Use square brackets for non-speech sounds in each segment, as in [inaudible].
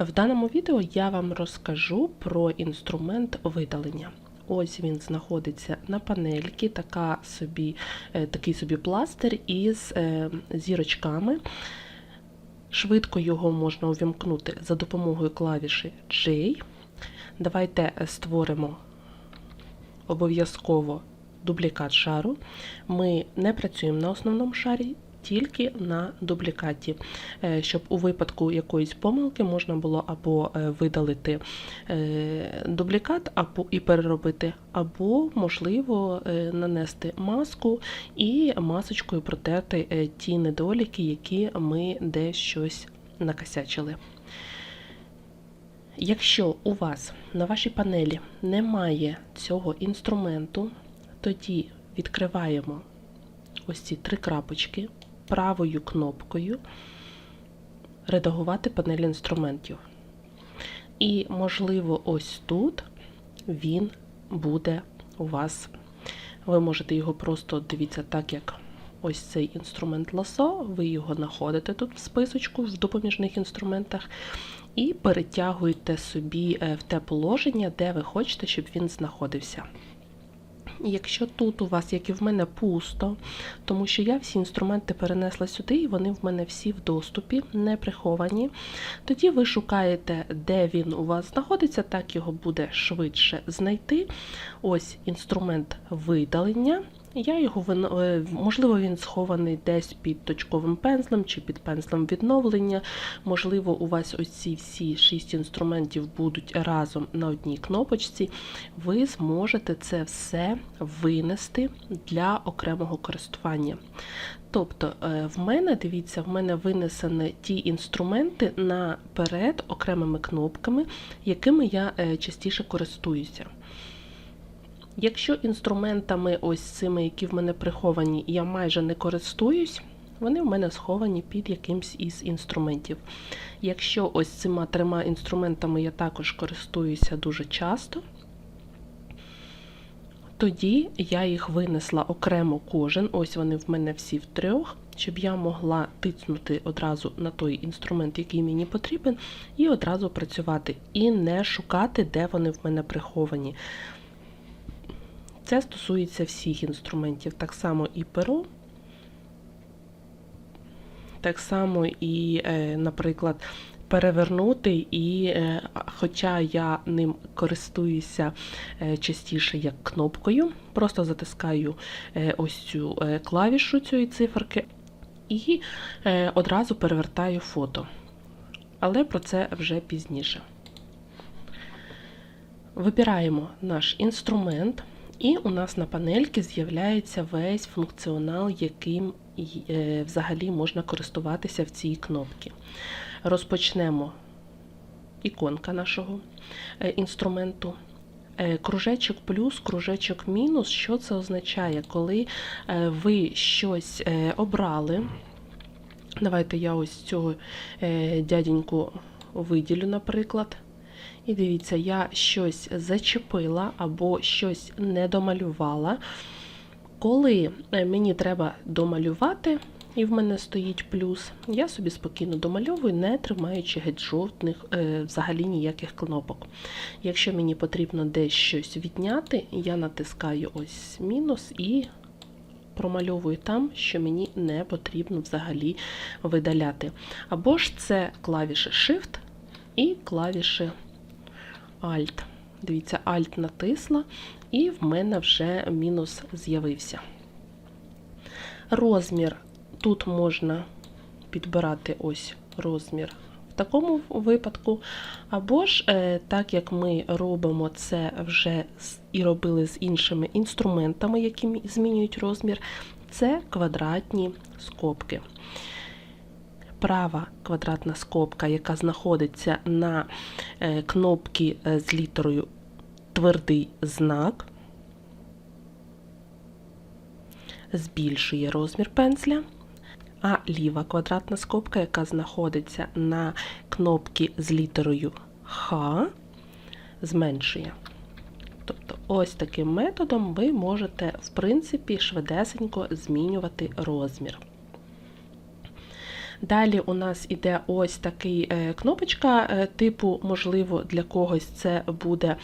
В даному відео я вам розкажу про інструмент видалення. Ось він знаходиться на панельці, така собі, е, такий собі пластир із е, зірочками. Швидко його можна увімкнути за допомогою клавіші J. Давайте створимо обов'язково дублікат шару. Ми не працюємо на основному шарі, тільки на дублікаті, е, щоб у випадку якоїсь помилки можна було або е, видалити е, дублікат або і переробити, або, можливо, нанести маску і масочкою протерти ті недоліки, які ми десь щось накосячили. Якщо у вас на вашій панелі немає цього інструменту, тоді відкриваємо ось ці три крапочки правою кнопкою редагувати панель інструментів. І, можливо, ось тут він буде у вас. Ви можете його просто дивіться, так як ось цей інструмент ласо, ви його знаходите тут в списочку в допоміжних інструментах, і перетягуєте собі е, в те положення, де ви хочете, щоб він знаходився. Якщо тут у вас, як і в мене, пусто, тому що я всі інструменти перенесла сюди, і вони в мене всі в доступі, не приховані, тоді ви шукаєте, де він у вас знаходиться, так його буде швидше знайти. Ось інструмент видалення. Я його е, можливо, він схований десь під точковим пензлем чи під пензлем відновлення. Можливо, у вас ось ці всі шість інструментів будуть разом на одній кнопочці. Ви зможете це все винести для окремого користування. Тобто, е, в мене, дивіться, в мене винесені ті інструменти наперед окремими кнопками, якими я е, частіше користуюся. Якщо інструментами, ось цими, які в мене приховані, я майже не користуюсь, вони в мене сховані під якимсь із інструментів. Якщо ось цими трьома інструментами я також користуюся дуже часто, тоді я їх винесла окремо кожен, ось вони в мене всі в трьох, щоб я могла тицнути одразу на той інструмент, який мені потрібен, і одразу працювати, і не шукати, де вони в мене приховані. Це стосується всіх інструментів, так само і перо, так само і, е, наприклад, перевернути, і, е, хоча я ним користуюся е, частіше як кнопкою, просто затискаю ось цю клавішу цієї циферки і одразу перевертаю фото. Але про це вже пізніше. Вибираємо наш інструмент. І у нас на панельці з'являється весь функціонал, яким е, взагалі можна користуватися в цій кнопці. Розпочнемо іконка нашого е, інструменту. Е, кружечок плюс, кружечок мінус. Що це означає? Коли ви щось обрали, давайте я ось цього дяденьку виділю, наприклад. І дивіться, я щось зачепила або щось не домалювала. Коли е, мені треба домалювати, і в мене стоїть плюс, я собі спокійно домальовую, не тримаючи геть жовтних, е, взагалі ніяких кнопок. Якщо мені потрібно десь щось відняти, я натискаю ось мінус і промальовую там, що мені не потрібно взагалі видаляти. Або ж це клавіші Shift і клавіші Alt. Дивіться, Alt натисла, і в мене вже мінус з'явився. Розмір тут можна підбирати ось розмір в такому випадку. Або ж, е, так як ми робимо це вже і робили з іншими інструментами, які змінюють розмір, це квадратні скобки права квадратна скобка, яка знаходиться на е, кнопці е, з літерою твердий знак, збільшує розмір пензля, а ліва квадратна скобка, яка знаходиться на кнопці з літерою Х, зменшує. Тобто, ось таким методом ви можете, в принципі, швидесенько змінювати розмір. Далі у нас іде ось такий е, кнопочка, е, типу, можливо, для когось це буде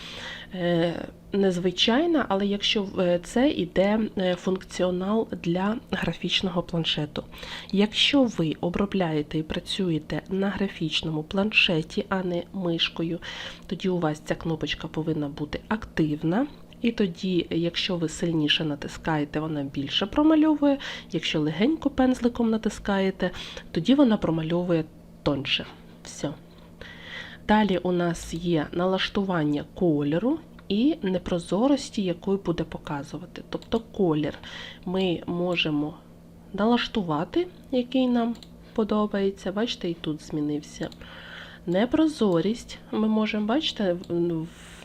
е, незвичайна, але якщо це іде функціонал для графічного планшету. Якщо ви обробляєте і працюєте на графічному планшеті, а не мишкою, тоді у вас ця кнопочка повинна бути активна. І тоді, якщо ви сильніше натискаєте, вона більше промальовує. Якщо легенько пензликом натискаєте, тоді вона промальовує тоньше. Все. Далі у нас є налаштування кольору і непрозорості, якою буде показувати. Тобто колір ми можемо налаштувати, який нам подобається. Бачите, і тут змінився. Непрозорість ми можемо, бачите,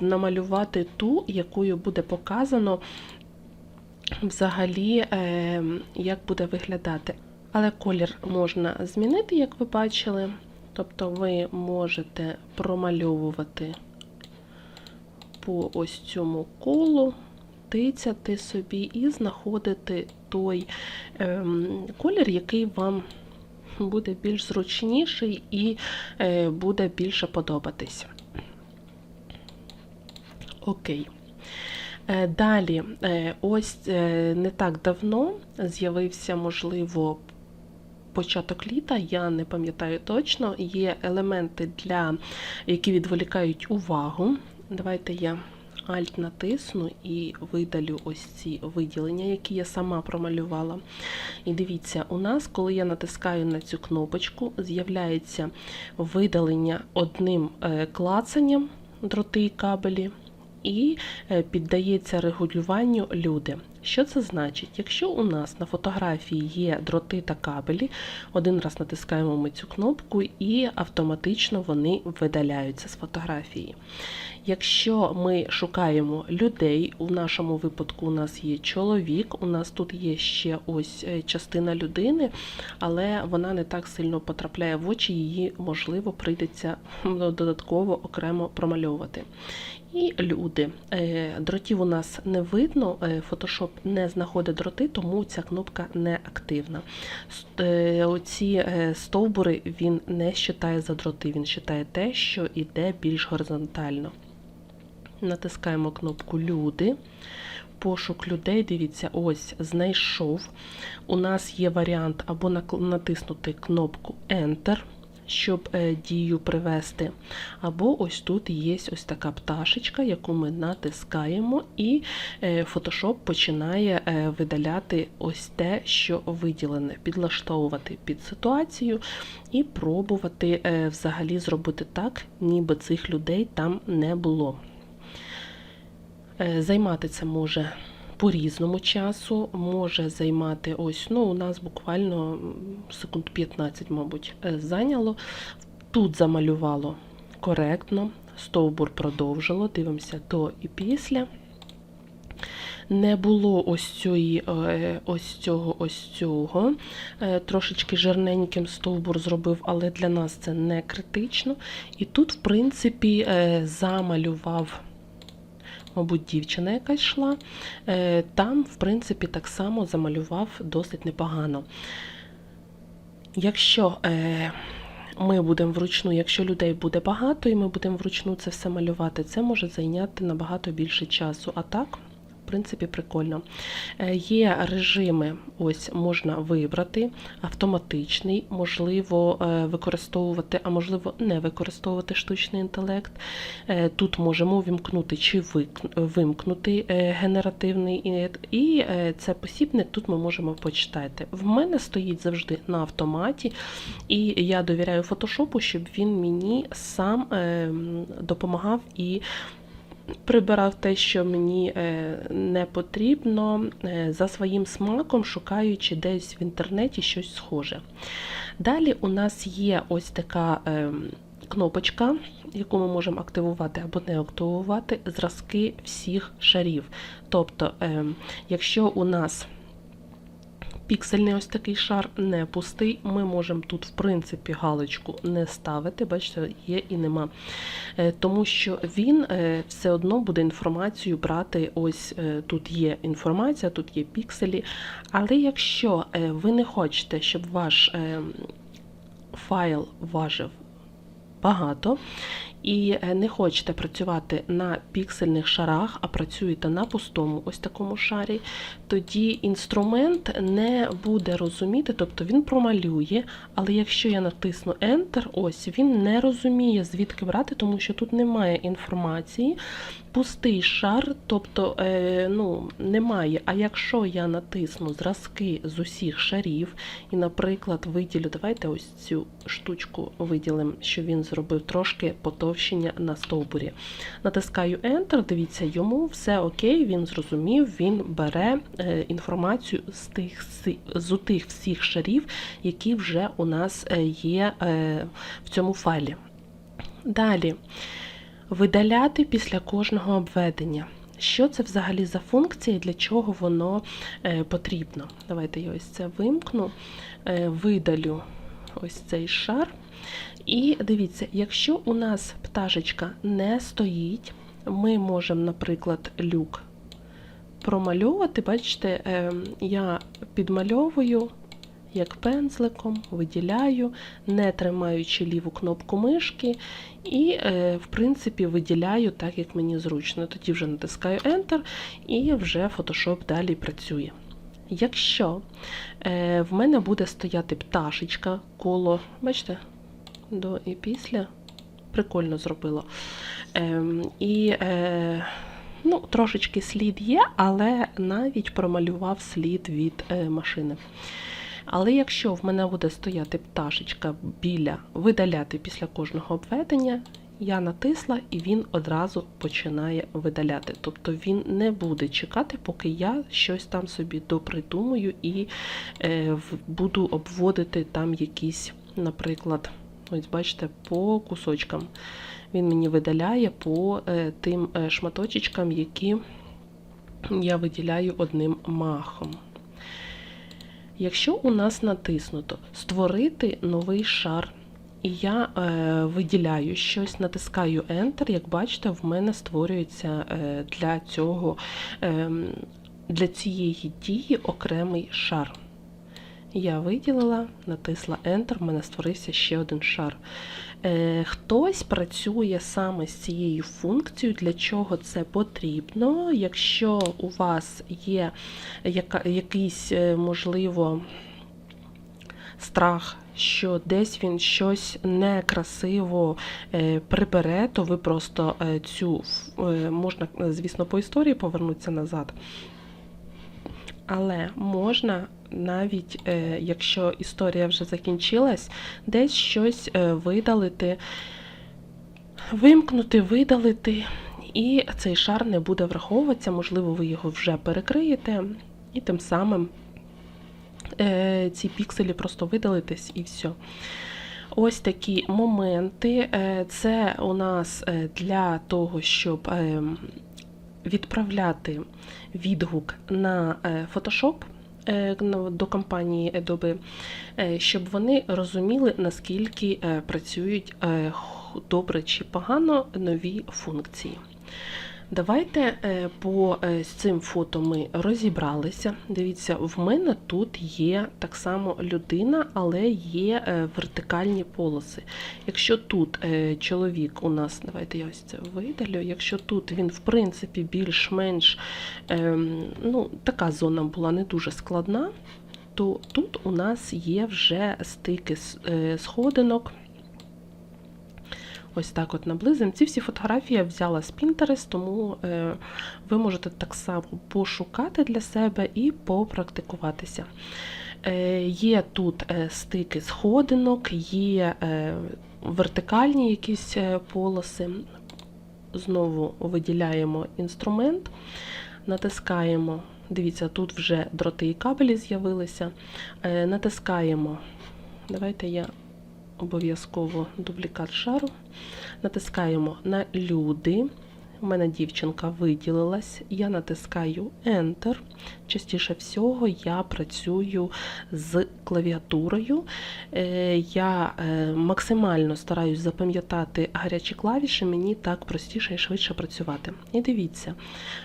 намалювати ту, якою буде показано взагалі, е, як буде виглядати. Але колір можна змінити, як ви бачили. Тобто ви можете промальовувати по ось цьому колу, тицяти собі і знаходити той ем, колір, який вам буде більш зручніший і е, буде більше подобатись. Окей. Е, Далі, е, ось не так давно з'явився, можливо, початок літа, я не пам'ятаю точно. Є елементи, для, які відволікають увагу. Давайте я Alt натисну і видалю ось ці виділення, які я сама промалювала. І дивіться, у нас, коли я натискаю на цю кнопочку, з'являється видалення одним е, клацанням дроти і кабелі, і е, піддається регулюванню люди. Що це значить? Якщо у нас на фотографії є дроти та кабелі, один раз натискаємо ми цю кнопку і автоматично вони видаляються з фотографії. Якщо ми шукаємо людей, у нашому випадку у нас є чоловік, у нас тут є ще ось е, частина людини, але вона не так сильно потрапляє в очі, її можливо прийдеться додатково окремо промальовувати. І люди. Е, Дротів у нас не видно, е, Photoshop не знаходить дроти, тому ця кнопка не активна. Е, Оці е, стовбури він не вважає за дроти, він вважає те, що йде більш горизонтально. Натискаємо кнопку Люди. Пошук людей, дивіться, ось знайшов. У нас є варіант або натиснути кнопку Enter, щоб е, дію привести. Або ось тут є ось така пташечка, яку ми натискаємо, і е, Photoshop починає е, видаляти ось те, що виділене, підлаштовувати під ситуацію і пробувати взагалі зробити так, ніби цих людей там не було. Е, Займати це може по різному часу, може займати ось, ну, у нас буквально секунд 15, мабуть, е, зайняло. Тут замалювало коректно, стовбур продовжило, дивимося до і після. Не було ось цієї, е, ось цього, ось цього. Трошечки жирненьким стовбур зробив, але для нас це не критично. І тут, в принципі, замалював мабуть, дівчина якась йшла. Е, Там, в принципі, так само замалював досить непогано. Якщо е, ми будемо вручну, якщо людей буде багато, і ми будемо вручну це все малювати, це може зайняти набагато більше часу. А так, принципі, прикольно. Е, Є режими, ось можна вибрати, автоматичний, можливо, е, використовувати, а можливо, не використовувати штучний інтелект. Е, Тут можемо вімкнути чи вимкнути генеративний і це посібник тут ми можемо почитати. В мене стоїть завжди на автоматі, і я довіряю фотошопу, щоб він мені сам е, допомагав і прибирав те, що мені е, не потрібно, е, за своїм смаком, шукаючи десь в інтернеті щось схоже. Далі у нас є ось така. е, Кнопочка, яку ми можемо активувати або не активувати, зразки всіх шарів. Тобто, якщо у нас піксельний ось такий шар не пустий, ми можемо тут, в принципі, галочку не ставити, бачите, є і нема. Е, Тому що він е, все одно буде інформацію брати. Ось е, тут є інформація, тут є пікселі. Але якщо ви не хочете, щоб ваш е, файл важив багато і е, не хочете працювати на піксельних шарах, а працюєте на пустому ось такому шарі, тоді інструмент не буде розуміти, тобто він промалює, але якщо я натисну Enter, ось він не розуміє, звідки брати, тому що тут немає інформації. Пустий шар, тобто е, ну, немає. А якщо я натисну зразки з усіх шарів, і, наприклад, виділю, давайте ось цю штучку виділимо, що він зробив трошки потовщення на стовбурі. Натискаю Enter, дивіться, йому все окей, він зрозумів, він бере е, інформацію з тих з тих всіх шарів, які вже у нас е, є е, в цьому файлі. Далі. Видаляти після кожного обведення. Що це взагалі за функція і для чого воно потрібно? Давайте я ось це вимкну, видалю ось цей шар. І дивіться, якщо у нас пташечка не стоїть, ми можемо, наприклад, люк промальовувати. Бачите, е, я підмальовую як пензликом, виділяю, не тримаючи ліву кнопку мишки, і, е, в принципі, виділяю так, як мені зручно. Тоді вже натискаю Enter, і вже Photoshop далі працює. Якщо е, в мене буде стояти пташечка коло, бачите, до і після, прикольно зробило. Ем, і е, ну, трошечки слід є, але навіть промалював слід від е, машини. Але якщо в мене буде стояти пташечка біля видаляти після кожного обведення, я натисла і він одразу починає видаляти. Тобто він не буде чекати, поки я щось там собі допридумую і е, буду обводити там якісь, наприклад, ось бачите, по кусочкам. Він мені видаляє по е, тим е, шматочечкам, які я виділяю одним махом. Якщо у нас натиснуто створити новий шар, і я е, виділяю щось, натискаю Enter, як бачите, в мене створюється е, для цього, е, для цієї дії окремий шар. Я виділила, натисла Enter, в мене створився ще один шар. Е, хтось працює саме з цією функцією, для чого це потрібно. Якщо у вас є яка, якийсь, е, можливо, страх, що десь він щось некрасиво е, прибере, то ви просто е, цю можна, звісно, по історії повернутися назад. Але можна навіть, е, якщо історія вже закінчилась, десь щось е, видалити, вимкнути, видалити, і цей шар не буде враховуватися, можливо, ви його вже перекриєте, і тим самим е, ці пікселі просто видалитесь і все. Ось такі моменти. Це у нас для того, щоб е, відправляти відгук на Photoshop до компанії Adobe, е, щоб вони розуміли, наскільки е, працюють е, добре чи погано нові функції. Давайте е, по е, з цим фото ми розібралися. Дивіться, в мене тут є так само людина, але є е, вертикальні полоси. Якщо тут чоловік у нас, давайте я ось це видалю, якщо тут він в принципі більш-менш ем, ну, така зона була не дуже складна, то тут у нас є вже стики сходинок. Ось так от наблизимо. Ці всі фотографії я взяла з Pinterest, тому е, ви можете так само пошукати для себе і попрактикуватися. Е, є тут е, стики сходинок, є вертикальні якісь полоси. Знову виділяємо інструмент, натискаємо. Дивіться, тут вже дроти і кабелі з'явилися. Натискаємо. Давайте я обов'язково дублікат шару. Натискаємо на люди. У мене дівчинка виділилась, я натискаю Enter. Частіше всього я працюю з клавіатурою. Е, Я е, максимально стараюсь запам'ятати гарячі клавіші, мені так простіше і швидше працювати. І дивіться,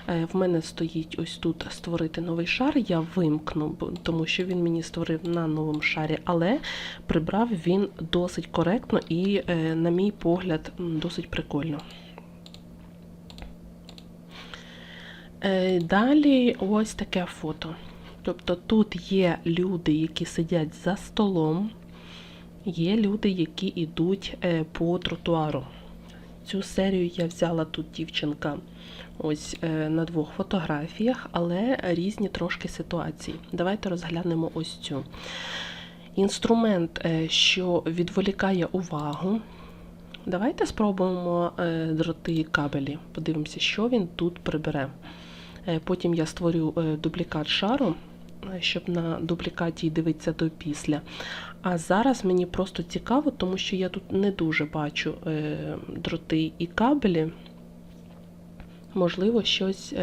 е, в мене стоїть ось тут створити новий шар. Я вимкну, тому що він мені створив на новому шарі, але прибрав він досить коректно і, на мій погляд, досить прикольно. Е, Далі ось таке фото. Тобто тут є люди, які сидять за столом, є люди, які йдуть е, по тротуару. Цю серію я взяла тут дівчинка ось е, на двох фотографіях, але різні трошки ситуації. Давайте розглянемо ось цю. Інструмент, е, що відволікає увагу. Давайте спробуємо е, дроти кабелі. Подивимося, що він тут прибере. Е, Потім я створю е, дублікат шару, е, щоб на дублікаті дивитися до після. А зараз мені просто цікаво, тому що я тут не дуже бачу дроти і кабелі. Можливо, щось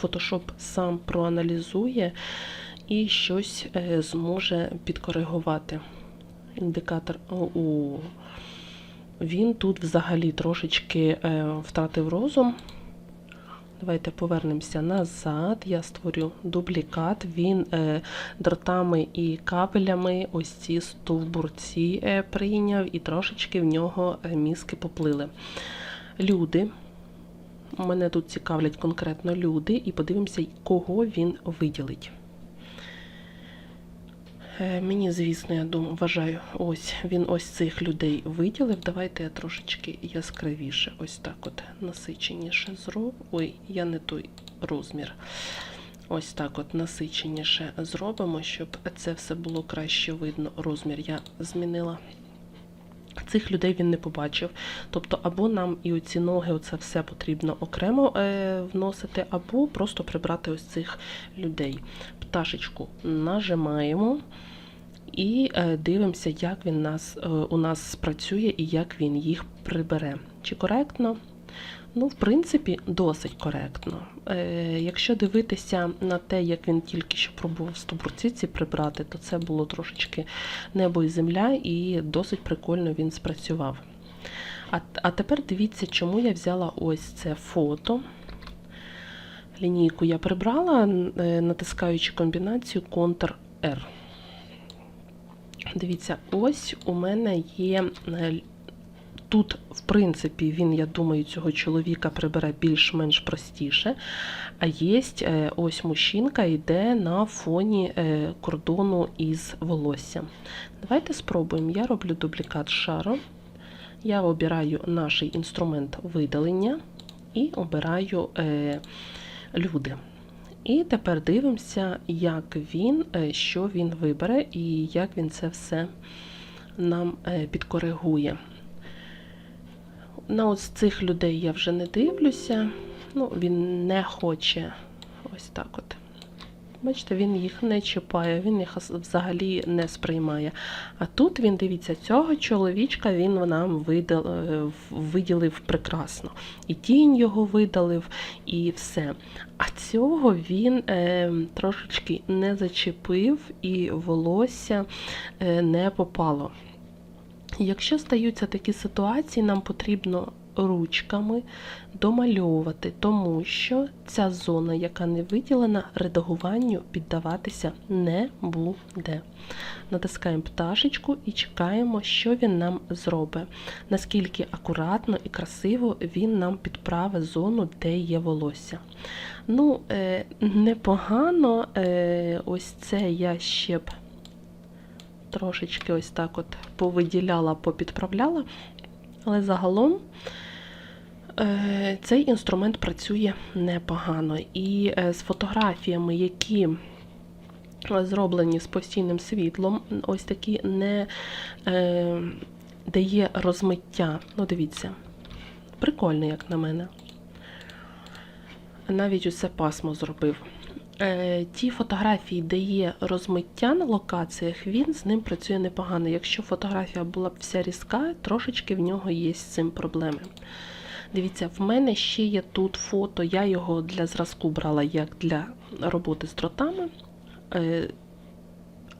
Photoshop сам проаналізує і щось зможе підкоригувати. Індикатор у він тут взагалі трошечки втратив розум. Давайте повернемося назад. Я створю дублікат. Він е, дротами і кабелями ось ці стовбурці е, прийняв, і трошечки в нього е, мізки поплили. Люди. Мене тут цікавлять конкретно люди, і подивимося, кого він виділить. Е, Мені, звісно, я думаю, вважаю, ось він ось цих людей виділив. Давайте я трошечки яскравіше, ось так от насиченіше зроблю. Ой, я не той розмір. Ось так от насиченіше зробимо, щоб це все було краще видно. Розмір я змінила. Цих людей він не побачив. Тобто, або нам і оці ноги, оце все потрібно окремо е, вносити, або просто прибрати ось цих людей. Пташечку нажимаємо і е, дивимося, як він нас, е, у нас спрацює і як він їх прибере. Чи коректно? Ну, в принципі, досить коректно. Е, якщо дивитися на те, як він тільки що пробував стовбурці прибрати, то це було трошечки небо і земля, і досить прикольно він спрацював. А, а тепер дивіться, чому я взяла ось це фото. Лінійку я прибрала, е, натискаючи комбінацію Ctrl-R. Дивіться, ось у мене є е, тут, в принципі, він, я думаю, цього чоловіка прибере більш-менш простіше. А є ось мужчинка йде на фоні е, кордону із волоссям. Давайте спробуємо. Я роблю дублікат шару. Я обираю наш інструмент видалення і обираю е, люди. І тепер дивимося, як він, е, що він вибере і як він це все нам е, підкоригує. На ось цих людей я вже не дивлюся. Ну, він не хоче ось так от. Бачите, він їх не чіпає, він їх взагалі не сприймає. А тут він, дивіться, цього чоловічка він нам видал, е, виділив прекрасно. І тінь його видалив, і все. А цього він е, трошечки не зачепив, і волосся е, не попало. Якщо стаються такі ситуації, нам потрібно ручками домальовувати, тому що ця зона, яка не виділена, редагуванню піддаватися не буде. Натискаємо пташечку і чекаємо, що він нам зробить. Наскільки акуратно і красиво він нам підправить зону, де є волосся. Ну, е, непогано, е, ось це я ще б трошечки ось так от повиділяла, попідправляла. Але загалом е, цей інструмент працює непогано. І е, з фотографіями, які зроблені з постійним світлом, ось такі не е, дає розмиття. Ну, дивіться, прикольно, як на мене. Навіть усе пасмо зробив. Е, ті фотографії, де є розмиття на локаціях, він з ним працює непогано. Якщо фотографія була б вся різка, трошечки в нього є з цим проблеми. Дивіться, в мене ще є тут фото, я його для зразку брала як для роботи з дротами. Е,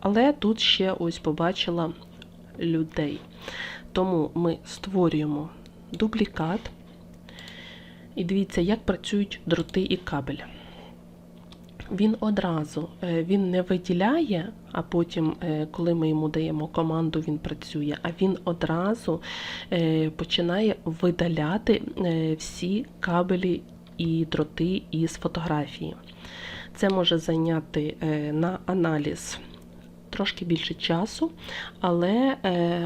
Але тут ще ось побачила людей. Тому ми створюємо дублікат. І дивіться, як працюють дроти і кабель. Він одразу е, він не виділяє, а потім, е, коли ми йому даємо команду, він працює, а він одразу е, починає видаляти всі кабелі і дроти із фотографії. Це може зайняти на аналіз трошки більше часу, але,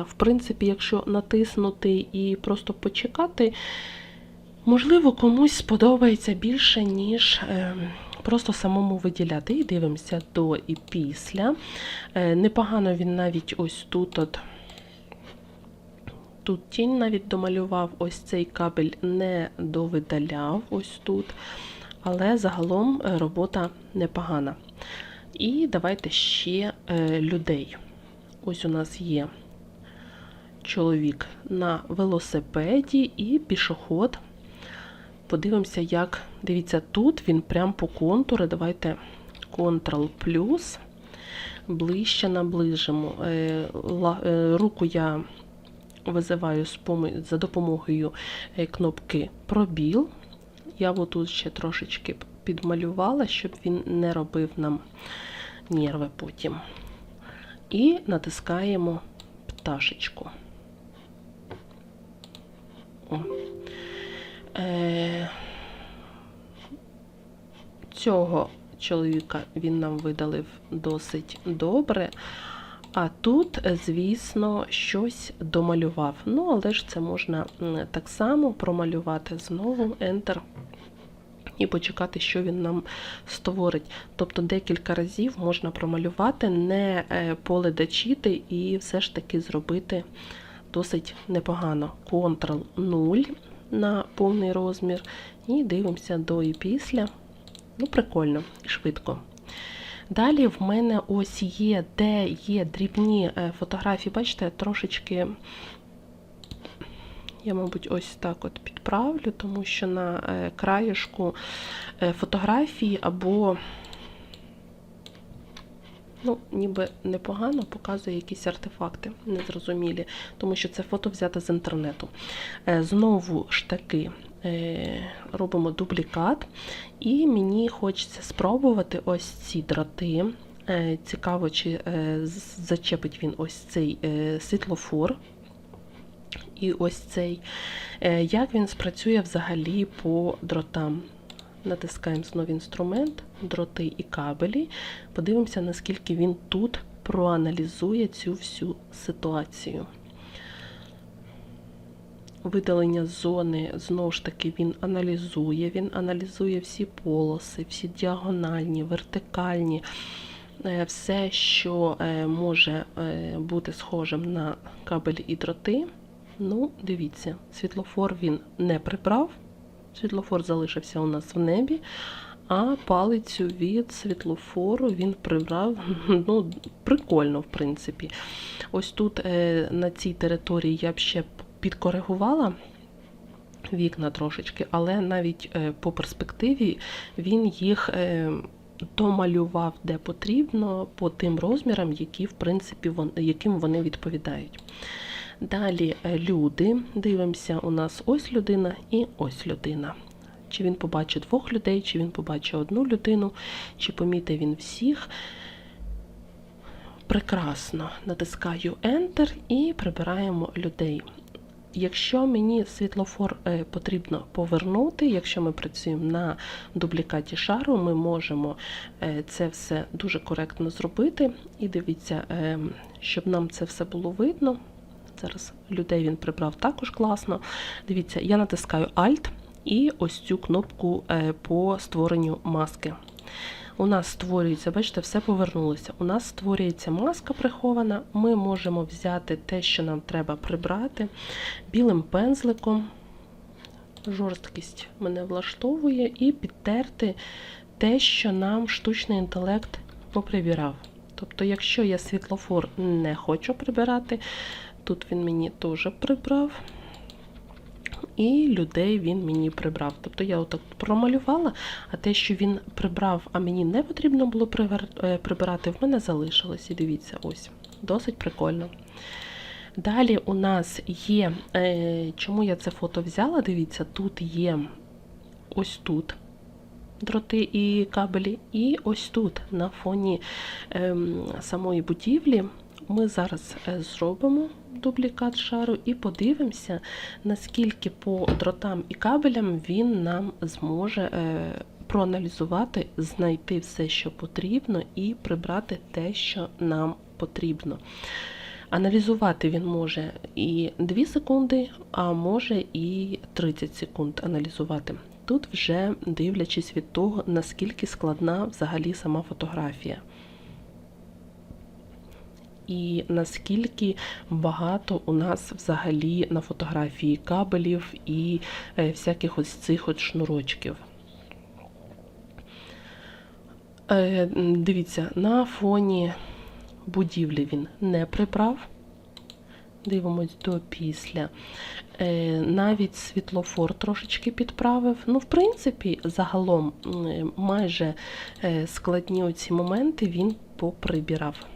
в принципі, якщо натиснути і просто почекати, можливо, комусь сподобається більше, ніж. Просто самому виділяти. І дивимося до і після. Е, Непогано він навіть ось тут от. Тут тінь навіть домалював, ось цей кабель не довидаляв ось тут. Але загалом е, робота непогана. І давайте ще е, людей. Ось у нас є чоловік на велосипеді і пішоход. Подивимося, як. Дивіться, тут він прям по контуру. Давайте Ctrl плюс. Ближче наближимо. Е, е, Руку я визиваю за допомогою е, кнопки пробіл. Я отут ще трошечки підмалювала, щоб він не робив нам нерви потім. І натискаємо пташечку. О. Е, Цього чоловіка він нам видалив досить добре. А тут, звісно, щось домалював. Ну, але ж це можна так само промалювати знову Enter і почекати, що він нам створить. Тобто декілька разів можна промалювати, не е, поле дочити і все ж таки зробити досить непогано. Ctrl 0 на повний розмір. І дивимося до і після. Ну, прикольно швидко. Далі в мене ось є, де є дрібні е, фотографії, бачите, трошечки. Я, мабуть, ось так от підправлю, тому що на е, краєшку е, фотографії або, ну, ніби непогано показує якісь артефакти незрозумілі, тому що це фото взяте з інтернету. Знову ж таки робимо дублікат, і мені хочеться спробувати ось ці дроти. Е, Цікаво, чи е, зачепить він ось цей е, світлофор. І ось цей, Е, як він спрацює взагалі по дротам. Натискаємо знову інструмент, дроти і кабелі. Подивимося, наскільки він тут проаналізує цю всю ситуацію. Видалення зони, знову ж таки, він аналізує. Він аналізує всі полоси, всі діагональні, вертикальні, е, все, що е, може е, бути схожим на кабелі і дроти. Ну, дивіться, світлофор він не прибрав. Світлофор залишився у нас в небі, а палицю від світлофору він прибрав. [laughs] Ну, прикольно, в принципі. Ось тут на цій території я б ще підкоригувала вікна трошечки, але навіть е, по перспективі він їх е, домалював де потрібно по тим розмірам, які, в принципі, яким вони відповідають. Далі е, люди. Дивимося, у нас ось людина і ось людина. Чи він побачить двох людей, чи він побачить одну людину, чи помітить він всіх. Прекрасно. Натискаю Enter і прибираємо людей. Якщо мені світлофор е, потрібно повернути, якщо ми працюємо на дублікаті шару, ми можемо е, це все дуже коректно зробити. І дивіться, е, щоб нам це все було видно. Зараз людей він прибрав також класно. Дивіться, я натискаю Alt і ось цю кнопку по створенню маски. У нас створюється, бачите, все повернулося. У нас створюється маска прихована. Ми можемо взяти те, що нам треба прибрати білим пензликом. Жорсткість мене влаштовує, і підтерти те, що нам штучний інтелект поприбирав. Тобто, якщо я світлофор не хочу прибирати, тут він мені теж прибрав. І людей він мені прибрав. Тобто я отак промалювала, а те, що він прибрав, а мені не потрібно було е, прибирати, в мене залишилось. І дивіться, ось, досить прикольно. Далі у нас є, е, чому я це фото взяла? Дивіться, тут є ось тут дроти і кабелі, і ось тут, на фоні ем, самої будівлі, ми зараз е, зробимо дублікат шару і подивимося, наскільки по дротам і кабелям він нам зможе е, проаналізувати, знайти все, що потрібно, і прибрати те, що нам потрібно. Аналізувати він може і 2 секунди, а може і 30 секунд аналізувати. Тут вже дивлячись від того, наскільки складна взагалі сама фотографія. І наскільки багато у нас взагалі на фотографії кабелів і е, всяких ось цих от шнурочків. Е, дивіться, на фоні будівлі він не прибрав. Дивимось до після. Е, навіть світлофор трошечки підправив. Ну, в принципі, загалом майже складні оці моменти він поприбирав.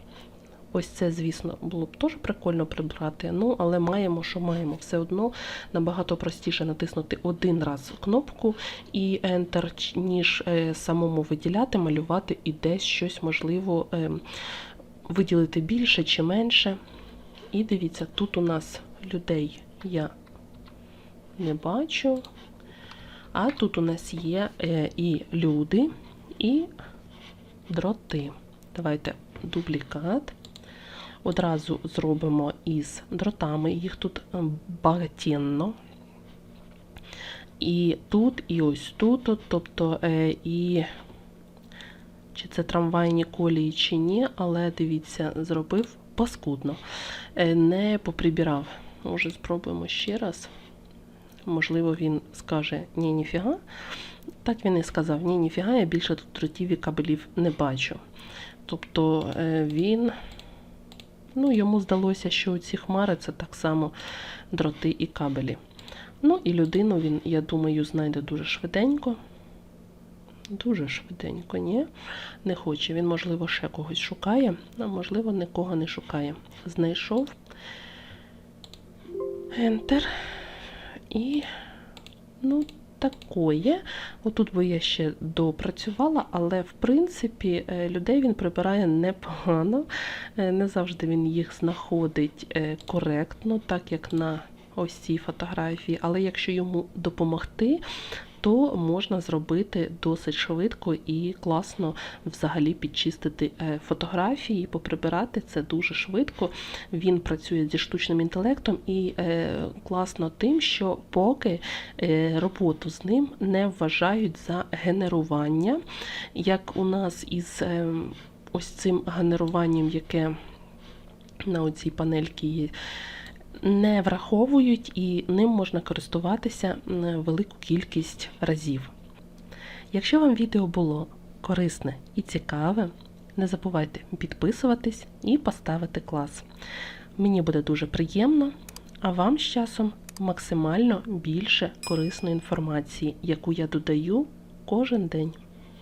Ось це, звісно, було б теж прикольно прибрати, ну, але маємо, що маємо. Все одно набагато простіше натиснути один раз кнопку і Enter, ніж е, самому виділяти, малювати і десь щось можливо е, виділити більше чи менше. І дивіться, тут у нас людей я не бачу. А тут у нас є е, і люди, і дроти. Давайте дублікат. Одразу зробимо із дротами, їх тут е, багатенно. І тут, і ось тут, тобто е, і чи це трамвайні колії, чи ні, але дивіться, зробив паскудно. Е, Не поприбирав. Може, спробуємо ще раз. Можливо, він скаже ні, ніфіга. Так він і сказав: ні, ніфіга, я більше тут дротів і кабелів не бачу. Тобто він, ну, йому здалося, що ці хмари це так само дроти і кабелі. Ну і людину він, я думаю, знайде дуже швиденько. Дуже швиденько, ні. Не хоче. Він, можливо, ще когось шукає, а можливо, нікого не шукає. Знайшов. Enter. І, ну, такое. Отут би я ще допрацювала, але в принципі е, людей він прибирає непогано. Е, Не завжди він їх знаходить е, коректно, так як на ось цій фотографії. Але якщо йому допомогти, то можна зробити досить швидко і класно взагалі підчистити е, фотографії, поприбирати це дуже швидко. Він працює зі штучним інтелектом і е, класно тим, що поки е, роботу з ним не вважають за генерування, як у нас із ось цим генеруванням, яке на оцій панельці є не враховують і ним можна користуватися велику кількість разів. Якщо вам відео було корисне і цікаве, не забувайте підписуватись і поставити клас. Мені буде дуже приємно, а вам з часом максимально більше корисної інформації, яку я додаю кожен день.